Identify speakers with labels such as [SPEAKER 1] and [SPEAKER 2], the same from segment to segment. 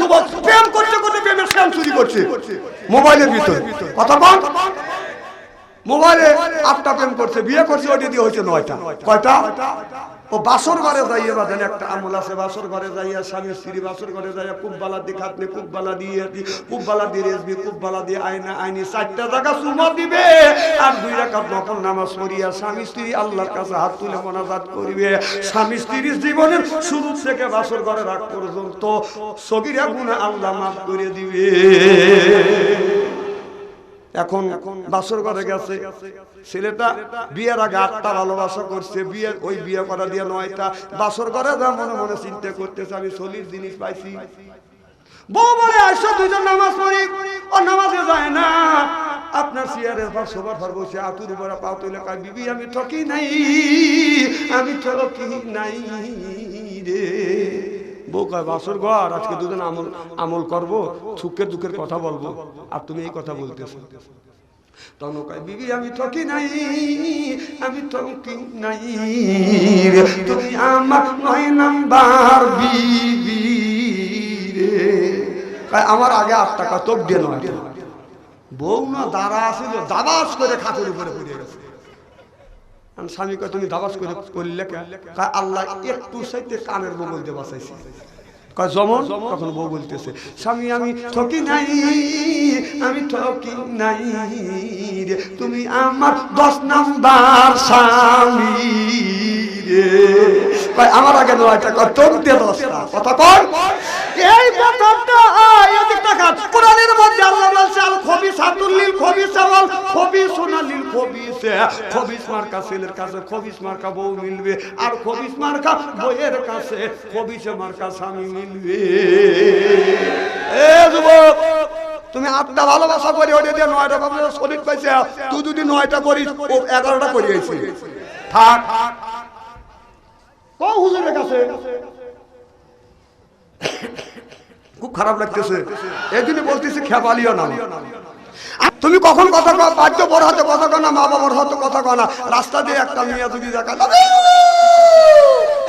[SPEAKER 1] যুবক প্রেম করতে করতে প্রেমের শ্যাম চুরি করছে। মোবাইলের ভিতরে। কথা বল। মোবাইলে আটটা প্রেম করছে, বিয়ে করছে ওটি দিয়ে হয়েছে নয়টা। কয়টা? ও বাসর ঘরে যাইয়ে বাদেন একটা আমল আছে, বাসর ঘরে যাইয়া স্বামী, স্ত্রী বাসর ঘরে যাইয়া খুব বালা দিয়ে খাতনি খুব বালা দিয়ে খুব বালা দিয়ে রেসবি খুব বালা দিয়ে আইনা আইনি চারটা জায়গা চুমা দিবে। আর দুই রাকাত নকল নামাজ পড়িয়া স্বামী, স্ত্রী আল্লাহর কাছে হাত তুলে মোনাজাত করিবে। স্বামী, স্ত্রীর জীবনের শুরু থেকে বাসর ঘরে রাখ পর্যন্ত সগিরা গুণা আল্লাহ মাফ করে দিবে। এখন বাসর ঘরে গেছে। ছেলেটা বিয়ের আগে আটটা ভালোবাসা করছে, বিয়ে ওই বিয়ে করা দিয়ে নয়টা। বাসর ঘরে যা মনে মনে চিন্তা করতেছে, আমি চল্লিশ জিনিস পাইছি। বউ বলে আসো দুজন নামাজ পড়ি। ও নামাজে যায় না। আপনার চেয়ারের পর সবার পর বসে আতুর উপরে পাও তুলে কয়, বিবি, আমি ঠকি নাই, আমি ঠকি নাই রে। বউ কয়, বাসর ঘর, আজকে দুজন আমল আমল করব, সুখের দুঃখের কথা বলব। আর তুমি এই কথা বলতেছো। বিবি, আমি ঠকি নাই, আমি ঠকি নাই তুমি আমার নয় নাম্বার বিবি রে। আমার আগে আট টাকা তোপ দিয়ে নয় বউ না দাঁড়া আছিল, দাবাস করে খাতের উপরে পড়ে গেছে। স্বামী কয়, তুমি দাবাস করে করলে কে? আল্লাহ একটু সাইতে কানের বগল দিয়ে বাঁচাইছে। তখন বউ বলতেছে, স্বামী, আমি ঠকি নাই, আমি ঠকি নাই তুমি আমার দশ নাম্বার স্বামী আমার আগে নয়টা কয় তোর দশটা। কথা কর এই কথাটা টাকা কোরআনের মধ্যে আল্লাহ বলছে, আল খবি সাতুল্লিল খবি সাওয়াল খবি সোনালিল খবি খবিস মার্কা ছেলের কাছে, খবিস মার্কা বউ মিলবে। আর খবিস মার্কা বইয়ের কাছে, খবিসে মার্কা স্বামী মিলবে। এ যুবক, তুমি আটটা ভালোবাসা করে ওটা দিয়ে নয়টা ভালোবাসা শরীর পাইছে। তুই যদি নয়টা করিস, ও এগারোটা করিয়েছি থাক। কও হুজুরের কাছে? খুব খারাপ লাগতেছে। এই জন্য বলতেছি খেপালিও না। তুমি কখন কথা কও? বাদ্য বড় হাতে কথা কও না, মা বাবার হাতে কথা কও না। রাস্তা দিয়ে একটা মেয়ে যদি দেখা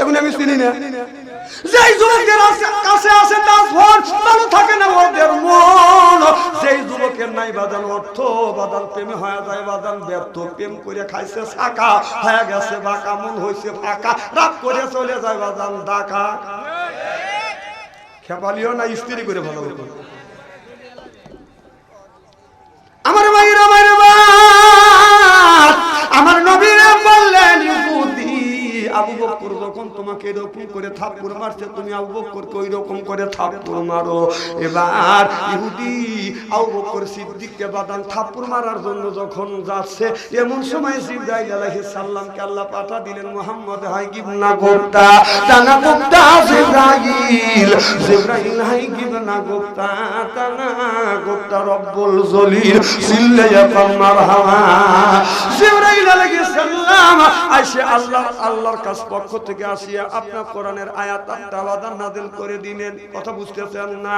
[SPEAKER 1] এখন আমি চিনি না। যেই যুবকের কাছে আসে তার ভোট ভালো থাকে না ওদের মন। যেই যুবকের নাই বাদান অর্থ বাদান প্রেমে হয়ে যায় বাদান ব্যর্থ, প্রেম করে খাইছে শাখা হয়ে গেছে বাঁকা, মন হয়েছে ফাঁকা, রাগ করে চলে যায় বাদান ডাকা। খেপালিও না স্ত্রী করে ভালো আমার মায়ের আমার আমার নবীরা বললেন আবু বকর যখন তোমাকে এরকম করে থাপ্পড় মারছে তুমি আবু বকরকে ওই রকম করে থাপ্পড় মারো। এবার ইহুদি সিদ্দিককে বাদান মারার জন্য যখন যাচ্ছে, এমন সময় আলাইহিস সালামকে আল্লাহ পাঠা দিলেন গোপ্তা গোপ্তা গোপ্তা গোপ্তা রব্বুল জলিল জিব্রাইল আলাইহিস সালাম আইসে আল্লাহ, আল্লাহর কাছ পক্ষ থেকে আসিয়া আপনার কোরআনের আয়াত করে দিলেন। কথা বুঝতেছেন না?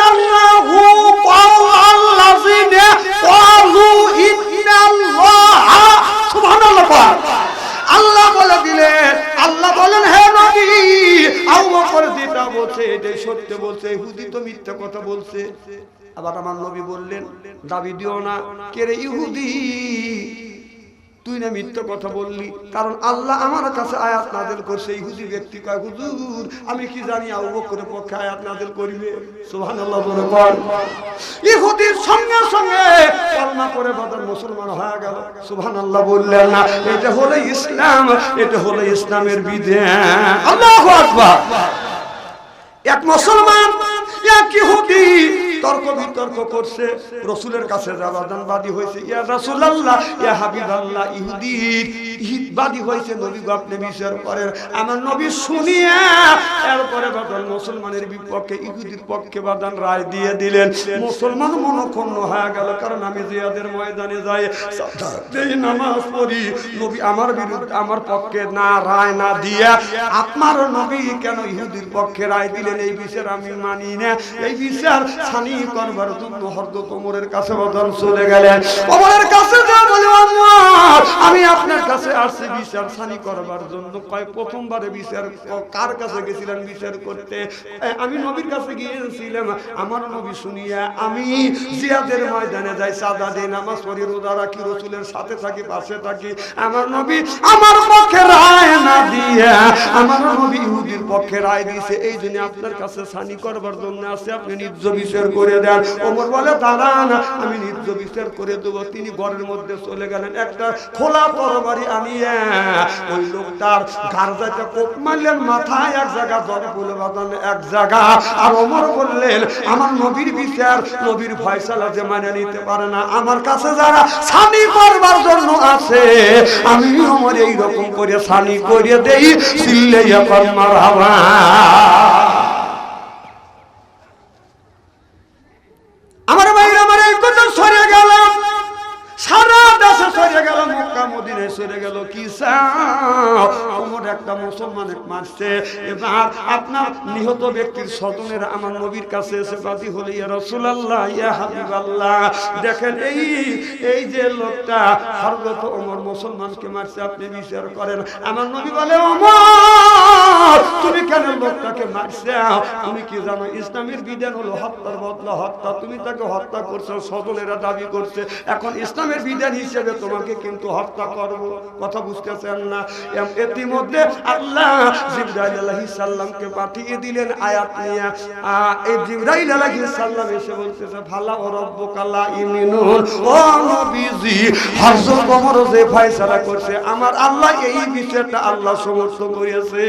[SPEAKER 1] এটাই সত্য বলছে ইহুদি তো মিথ্যা কথা বলছে। আবার আমার নবী বললেন, দাবি দিও না, কে রে ইহুদি? তুই না মিথ্যা কথা বললি, কারণ আল্লাহ আমার কাছে আয়াত নাজিল করছে, ইহুদি ব্যক্তি কয়, হুজুর, আমি কি জানি আবু পক্ষে আয়াত নাজিল করিবে? সুবহানাল্লাহ বলে বল ইহুদির সঙ্গে সঙ্গে কলমা করে বদল মুসলমান হয়ে গেল। সুবহানাল্লাহ বললেন, না, এটা হলো ইসলাম, এটা হলো ইসলামের বিধান। আল্লাহু আকবার। এক মুসলমান এক ইহুদি তর্ক বিতর্ক করছে। রসুলের কাছে যাবাদান বাদী হয়েছে। ইয়া রাসূলুল্লাহ, ইয়া হাবিবাল্লাহ, ইহুদির ইহুদবাদী হয়েছে নবী আপনি বিচার করেন আমার নবী শুনিয়ে এরপরে বাদান মুসলমানের বিপক্ষে, ইহুদির পক্ষে বাদান রায় দিয়ে দিলেন। মুসলমান মনক্ষুণ্ণ হয়ে গেল, কারণ আমি জিয়াদের ময়দানে যাই নামাজ পড়ি। নবী আমার বিরুদ্ধে, আমার পক্ষে না রায় না দিয়ে, আপনার নবী কেন ইহুদির পক্ষে রায় দিলেন? এই বিচার আমি মানি না। এই বিচার আমি নবীর কাছে গিয়েছিলাম। আমার নবী শুনিয়া আমি জিয়াদের ময়দানে যাই, সাদা রোজা রাখি, রসুলের সাথে থাকি, পাশে থাকি। আমার নবী আমার পক্ষে রায় না দিয়ে আমার নবী ইহুদির পক্ষে রায় দিয়েছে, এই জন্য আপনার কাছে সানি করবার জন্য আছে আপনি নিজ বিচার করে দেন। ওমর বলে, দাঁড়ান, আমি নিজ বিচার করে দেব। তিনি ঘরের মধ্যে চলে গেলেন, একটা খোলা তরবারি আনিয়ে, ওই লোকটার গার্জাটা কোপ মারলেন, মাথায় এক জায়গা জ্বর বলে বাঁধান এক জায়গা। আর ওমর বললেন, আমার নবীর বিচার নবীর ফয়সালা যে মানে নিতে পারে না। আমার কাছে যারা সানি করবার জন্য আছে আমি আমার এই রকম করে সানি করে দেই সিল্লে এখন মারহাবা আমার ভাইরা আমার এই কথা সরে গেল সারা দেশে সরে গেল মক্কা সরে গেল কি একটা মুসলমানের মারছে। এবার আপনার নিহত ব্যক্তির আমার নবীর কাছে এসে হলে, ইয়া হাবিবাল্লাহ। দেখেন এই এই যে লোকটা ওমর মুসলমানকে মারছে, আপনি বিচার করেন। আমার নবী বলে তুমি কেন লোকটাকে মারছে? কি জানো, ইসলামের বিধান হলো হত্যার বদলা হত্যা। তুমি তাকে হত্যা করছ, স্বজনেরা দাবি করছে। এখন ইসলামের বিধান হিসেবে তোমাকে কিন্তু হত্যা করব। কথা বুঝতেছেন না? ইতিমধ্যে আল্লাহ জিবরাইল আলাইহিস সালামকে পাঠিয়ে দিলেন আয়াত নিয়ে। এই জিবরাইল আলাইহিস সালাম এসে বলতেছে ভালা ও রব্বুকা লা ইমিনুন ও নবীজি যে করছে, আমার আল্লাহ এই বিষয়টা আল্লাহ সমর্থন করেছে।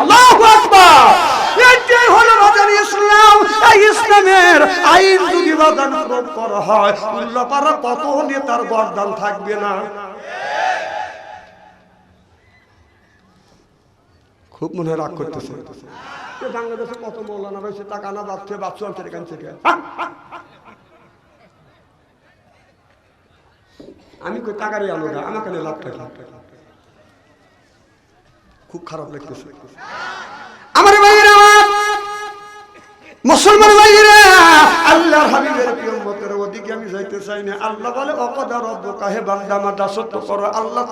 [SPEAKER 1] আল্লাহু আকবার! হলো ইসলাম। এই ইসলামের আইন যদি প্রয়োগ করা হয় কত নেতার থাকবে না? খুব মনে রাগ করতেছে। বাংলাদেশে কত মৌলানা রয়েছে, টাকা না বাচ্চা বাচ্চা অঞ্চলে এখান থেকে। আমি কই, টাকারই আলো না আমাকে লাভ থাকে খুব খারাপ লাগতেছে। আমার ভাইয়েরা মুসলমান ভাইয়েরা আল্লাহর হাবিবের প্রিয় আমি যাইতে চাই না আল্লাহ বলে, অকদা রব্বকা, হে বান্দা আমার দাসত্ব করো। আল্লাহ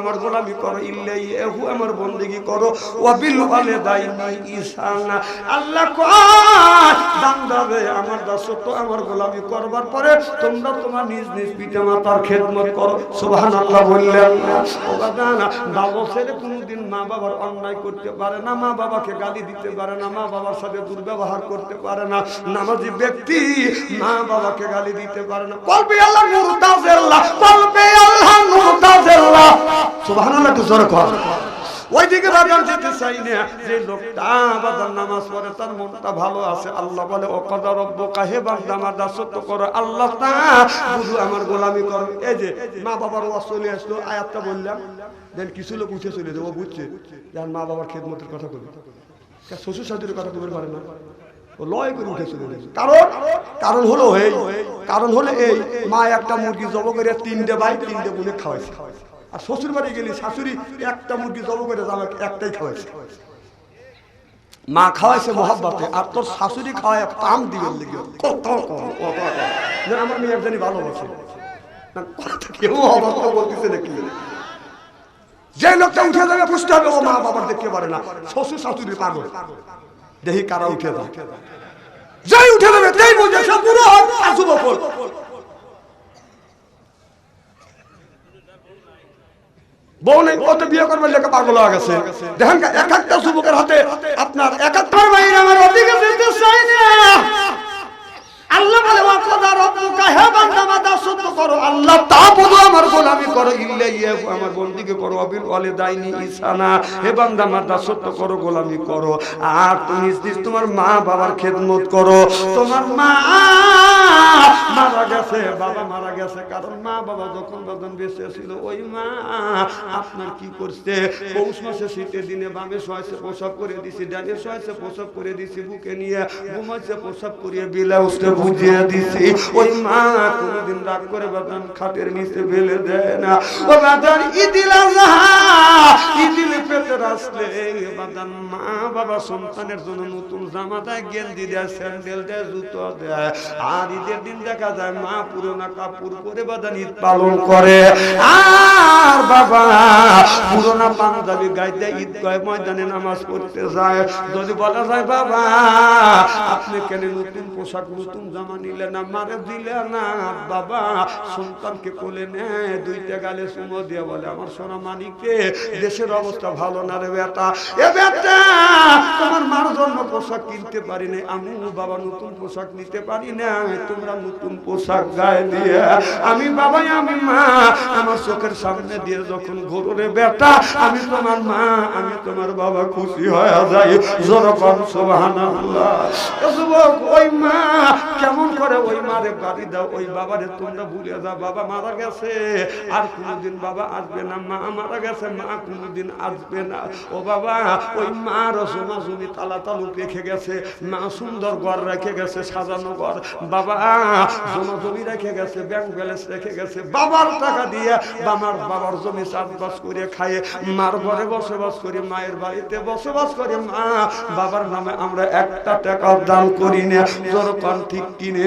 [SPEAKER 1] আমার গোলামি করো। ইল্লাই এহু, আমার করো। ওয়ালিদাইনি ইহসানা আল্লাহ আমার দাসত্ব আমার গোলামি করবার পরে তোমরা তোমার নিজ নিজ পিতা মাতার খেদমত করো। বললেন বাবা ছেলে কোনোদিন মা বাবার অন্যায় করতে পারে না, মা বাবাকে গালি দিতে পারে না, মা বাবার সাথে দুর্ব্যবহার করতে পারে না। নামাজি ব্যক্তি মা বাবাকে গালি দিতে পারে না। কলবে আল্লাহ মুরতাজিল্লাহ কলবে আল্লাহ মুরতাজিল্লাহ। সুবহানাল্লাহ তো জোরে কর। ওইদিকে বাজার যেতে চাই না যে লোকটা বাজার নামাজ পড়ে তার মনটা ভালো আছে। আল্লাহ বলে ও কদা কাহে বান্দা আমার দাসত্ব করো আল্লাহ তা আমার গোলামি করো। এই যে মা বাবার ওয়াজ চলে আসলো আয়াতটা বললাম। দেন কিছু লোক উঠে চলে যাব বুঝছে। যার মা বাবার খেদমতের কথা বলবে শ্বশুর শাশুড়ির কথা বলতে পারে না। লয় করে উঠে চলে গেছে কারণ কারণ হলো এই, কারণ হলো এই, মা একটা মুরগি জব করে তিনটে ভাই, তিনটে বোনে খাওয়াইছে। আর শ্বশুর বাড়ি গেলি শাশুড়ি একটা মুরগি জব করে আমাকে একটাই খাওয়াইছে। মা খাওয়াইছে মহাব্বাতে, আর তোর শাশুড়ি খাওয়ায় পাম। যেন আমার মেয়ে একজনই ভালোবাসে। যে লোকটা উঠে যাবে, বুঝতে হবে ও মা বাবার দেখতে পারে না। শ্বশুর শাশুড়ি পাগল। দেখি কারা উঠে যায়। যাই উঠে যাবে তাই বুঝে সব পুরো হোক আর যুবক হোক। বউ নেই কত বিয়ে করবার লেখা পাগল হয়ে গেছে। দেখেন এক একটা যুবকের হাতে আপনার একাত্তর মাইন আমার ওদিকে যেতে চাই না আল্লাহ বলে আল্লাহ তা বলো আমার করো, ইল্লা ইয়াহু আমার বন্দিকে করো, অবিল ওয়ালে ইসানা হে বান্দা আমার দাসত্ব করো, গোলামি করো। আর তুমি তোমার মা বাবার খেদমত করো। তোমার মা মারা গেছে, বাবা মারা গেছে, কারণ মা বাবা যখন যখন বেঁচে ছিল, ওই মা আপনার কি করছে? পৌষ মাসে শীতের দিনে বামে শোয়াইছে, প্রসব করে দিছি, ডানে শোয়াইছে, প্রসব করে দিছি, বুকে নিয়ে ঘুমাইছে, প্রসব করিয়ে বিলাউসটা বুঝিয়ে দিছি। ওই মা কোনোদিন রাগ করে বাদান খাটের নিচে ফেলে দেয় না। ইদিল ইদিল পেতে আসলে। মা বাবা সন্তানের জন্য নতুন জামা দেয় দেয়, স্যান্ডেল দেয়, জুতো দেয়। আর ঈদের দিন দেখা যায় মা কাপড় পরে বাদান ঈদ পালন করে। আর বাবা পাঞ্জাবি গাইতে ঈদ গায়ে ময়দানে নামাজ পড়তে যায়। যদি বলা যায়, বাবা, আপনি কেন নতুন পোশাক, নতুন জামা নিলে না? মারে দিলে না? বাবা সন্তানকে কোলে নেয়, দুইটা সুমো দিয়ে বলে, আমার দেশের অবস্থা ভালো না রে বেটা। এ বেটা, তোমার মার জন্য পোশাক কিনতে পারি না আমি বাবা নতুন পোশাক নিতে পারি না তোমরা নতুন পোশাক গায়ে দিয়ে, আমি বাবাই আমি মা, আমার চোখের সামনে দিয়ে যখন ঘোরে বেটা, আমি তোমার মা, আমি তোমার বাবা খুশি হয়ে যাই। জোরকম সুবহানাল্লাহ। এ ওই মা কেমন করে ওই মারে বাড়ি দাও, ওই বাবারে তোমরা ভুলে যাও, বাবা মারা গেছে। আর কোনোদিন বাবা আসবে না, মা মারা গেছে, মা কোনোদিন আসবে না। ও বাবা, ওই মা রসমা জমি তালা তালুক রেখে গেছে, মা সুন্দর ঘর রেখে গেছে, সাজানো ঘর। বাবা, জমা জমি রেখে গেছে ব্যাংক ব্যালেন্স রেখে গেছে, বাবার টাকা দিয়ে বাবার বাবার জমি চাষবাস করে খায়। মার ঘরে বসবাস করে, মায়ের বাড়িতে বসবাস করে, মা। বাবার নামে আমরা একটা টাকা দান করি না যখন ঠিক কিনে।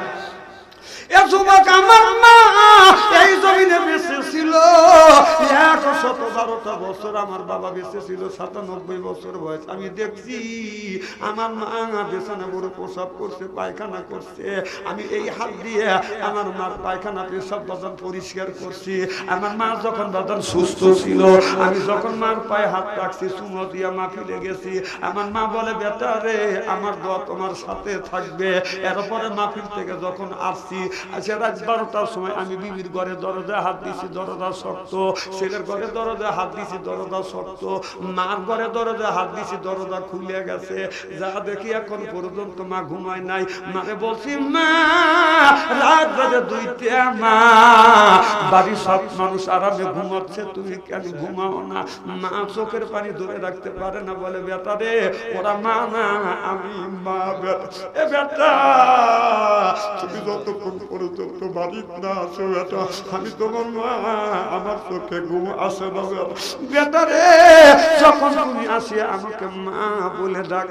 [SPEAKER 1] পরিষ্কার করছি। আমার মা যখন বাদান সুস্থ ছিল, আমি যখন মার পায়ে হাত রাখছি সুমো দিয়া মাফিলে গেছি। আমার মা বলে, বেটা রে, আমার দোয়া তোমার সাথে থাকবে। এরপরে মাহফিল থেকে যখন আসছি আচ্ছা রাত বারোটার সময় আমি বিবির ঘরে দরজায় হাত দিছি দরজা শক্ত। ছেলের ঘরে দরজায় হাত দিছি দরজা শক্ত। মার ঘরে দরজায় হাত দিছি দরজা খুলে গেছে। যা দেখি এখন পর্যন্ত মা ঘুমায় নাই। মারে বলছি, মা, রাত বাজে দুইটা মা। বাড়ির সব মানুষ আরামে ঘুমাচ্ছে, তুমি কেন ঘুমাও না? মা চোখের পানি ধরে রাখতে পারে না, বলে বেটা রে, ওরা মা না, আমি মা এ বেটা তুমি যতক্ষণ বাড়ির না আমি তোমার মা, আমার চোখে ঘুম আসে না যখন তুমি আমাকে মা বলে ডাক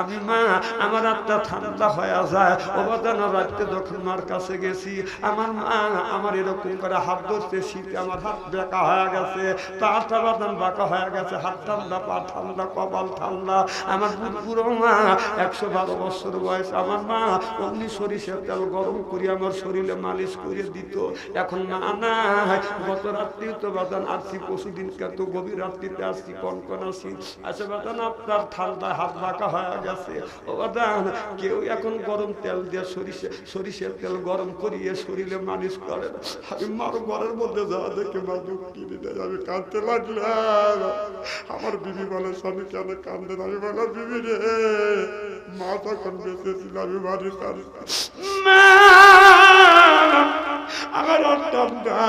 [SPEAKER 1] আমি মা, আমার আত্মা ঠান্ডা হয়ে যায়। অবদান রাত্রে যখন মার কাছে গেছি, আমার মা আমার এরকম করে হাত ধরতে শীতে আমার হাত বেঁকা হয়ে গেছে পাটা বাদান বাঁকা হয়ে গেছে, হাত ঠান্ডা, পা ঠান্ডা, কপাল ঠান্ডা। আমার বুড়ো মা, একশো বারো বছর বয়স, আমার মা অমনি সরিষার তেল গরম করে আমার শরীরে মালিশ করে দিত। এখন মা না গত রাত্রি তো বাদান আসছি পশুদিন কত গভীর রাত্রিতে আসছি কনকন আসি আচ্ছা বাদান, আপনার ঠান্ডা হাত বাঁকা হয়ে গেছে। ও বাদান, কেউ এখন গরম তেল দিয়ে সরিষা সরিষার তেল গরম করিয়ে শরীরে মালিশ করে না। আমি মার ঘরের মধ্যে যাওয়া দেখে মা দুঃখ দেয়। আমি কাঁদতে লাগলাম। আমার বিবি বলে, স্বামী, কেন কান্দেন আমি বললাম, বিবি রে, মা তখন বেঁচে ছিল, আমি বাড়ির কাজ আমার ঠান্ডা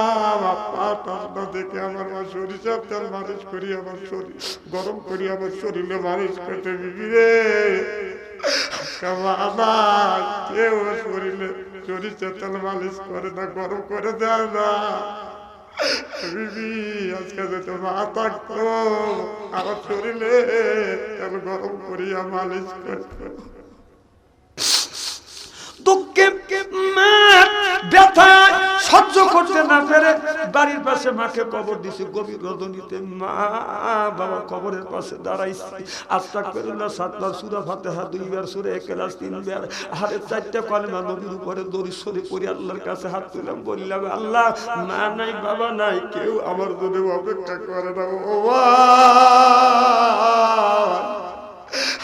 [SPEAKER 1] পা ঠান্ডা দেখে আমার মা সরিষার তেল মালিশ করি, আমার শরীর গরম করি, আমার শরীরে মালিশ করতে বিবি রে। আমার কেউ মালিশ করে না, গরম করে দেয় না। আজকে গরম করিয়া মালিশ দুঃখে ব্যথা সহ্য করতে না পেরে বাড়ির পাশে মাকে কবর দিছি। গভীর রজনীতে মা বাবা কবরের পাশে দাঁড়াইছি। আস্তাক পেরুল্লাহ সাতবার সুরা ফাতেহা, দুইবার সুরে একেলাস তিনবার। হারে চারটা কলেমা নবীর উপরে দড়ি সরে পড়ি আল্লাহর কাছে হাত তুলাম বললাম, আল্লাহ, মা নাই, বাবা নাই, কেউ আমার জন্য অপেক্ষা করে না, ও।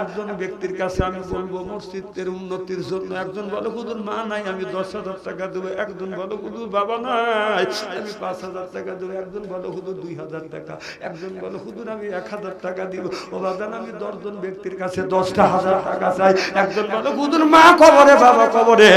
[SPEAKER 1] একজন ব্যক্তির কাছে আমি বলব, মসজিদের উন্নতির জন্য একজন বলো হুদুর মা নাই, আমি দশ হাজার টাকা দেবো। একজন বলো হুদুর বাবা নাই, আমি পাঁচ হাজার টাকা দেবো। একজন বলো হুদুর দুই হাজার টাকা। একজন বলো হুদুর আমি এক হাজার টাকা দিব। ও বাদান আমি দশজন ব্যক্তির কাছে দশটা হাজার টাকা চাই। একজন বলো হুদুর মা কবরে, বাবা কবরে।